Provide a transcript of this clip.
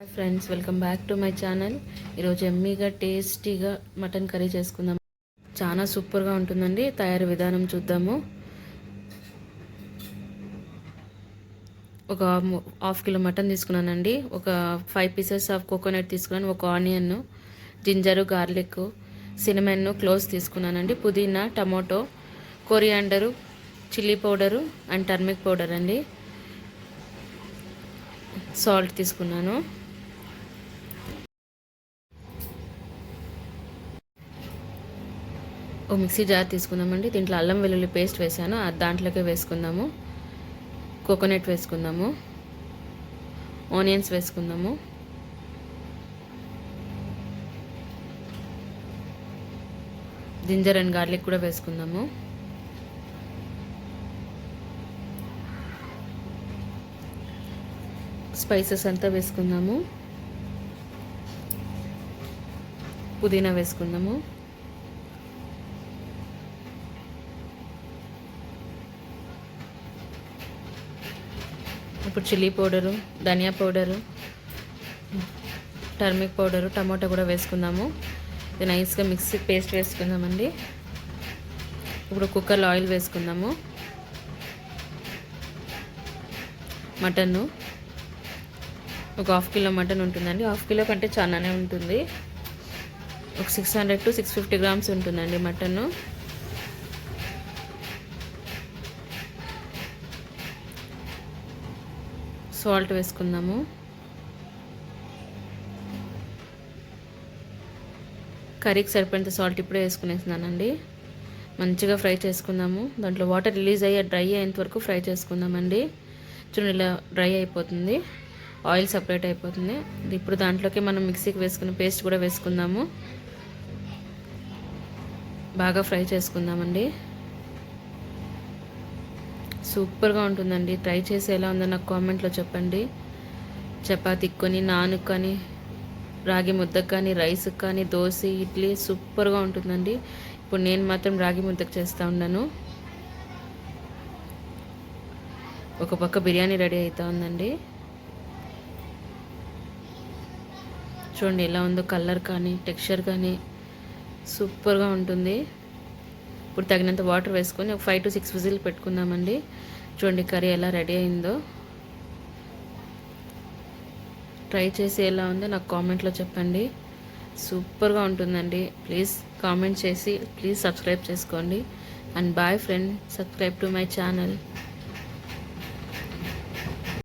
Hi friends welcome back to my channel ఈరోజు ఎమ్మీగా టేస్టీగా మటన్ కర్రీ చేసుకుందాం. చాలా సూపర్గా ఉంటుందండి. తయారీ విధానం చూద్దాము. ఒక హాఫ్ కిలో మటన్ తీసుకున్నానండి. ఒక ఫైవ్ పీసెస్ ఆఫ్ కోకోనట్ తీసుకున్నాను. ఒక onion ginger garlic cinnamon cloves తీసుకున్నానండి. పుదీనా tomato coriander chilli powder and turmeric powder అండి. సాల్ట్ తీసుకున్నాను. ఓ మిక్సీ జార్ తీసుకుందామండి. దీంట్లో అల్లం వెల్లుల్లి పేస్ట్ వేసాను. దాంట్లోకే వేసుకుందాము. కోకోనట్ వేసుకుందాము. ఆనియన్స్ వేసుకుందాము. జింజర్ అండ్ గార్లిక్ కూడా వేసుకుందాము. స్పైసెస్ అంతా వేసుకుందాము. పుదీనా వేసుకుందాము. ఇప్పుడు చిల్లీ పౌడరు ధనియా పౌడరు టర్మిక్ పౌడరు టమాటా కూడా వేసుకుందాము. ఇది నైస్గా మిక్సీ పేస్ట్ వేసుకుందామండి. ఇప్పుడు కుక్కర్లో ఆయిల్ వేసుకుందాము. మటన్ను ఒక హాఫ్ కిలో మటన్ ఉంటుందండి. హాఫ్ కిలో కంటే చాలానే ఉంటుంది. ఒక six hundred to six fifty grams ఉంటుందండి మటన్. సాల్ట్ వేసుకుందాము. కర్రీకి సరిపడినంత సాల్ట్ ఇప్పుడే వేసుకునేస్తున్నానండి. మంచిగా ఫ్రై చేసుకుందాము. దాంట్లో వాటర్ రిలీజ్ అయ్యి డ్రై అయ్యేంత వరకు ఫ్రై చేసుకుందామండి. చూడండి ఇలా డ్రై అయిపోతుంది. ఆయిల్ సపరేట్ అయిపోతుంది. ఇప్పుడు దాంట్లోకి మనం మిక్సీకి వేసుకున్న పేస్ట్ కూడా వేసుకుందాము. బాగా ఫ్రై చేసుకుందామండి. సూపర్గా ఉంటుందండి. ట్రై చేసి ఎలా ఉందో నాకు కామెంట్లో చెప్పండి. చపాతీకి కానీ నాన్కి కానీ రాగి ముద్దకు కానీ రైస్కి కానీ దోశ ఇడ్లీ సూపర్గా ఉంటుందండి. ఇప్పుడు నేను మాత్రం రాగి ముద్దకు చేస్తూ ఉన్నాను. ఒక పక్క బిర్యానీ రెడీ అవుతూ ఉందండి. చూడండి ఎలా ఉందో కలర్ కానీ టెక్స్చర్ కానీ సూపర్గా ఉంటుంది. ఇప్పుడు తగినంత వాటర్ వేసుకొని ఒక ఫైవ్ టు సిక్స్ విజిల్ పెట్టుకుందామండి. చూడండి కర్రీ ఎలా రెడీ అయిందో. ట్రై చేసి ఎలా ఉందో నాకు కామెంట్లో చెప్పండి. సూపర్గా ఉంటుందండి. ప్లీజ్ కామెంట్ చేసి ప్లీజ్ సబ్స్క్రైబ్ చేసుకోండి. And bye friend subscribe to my channel.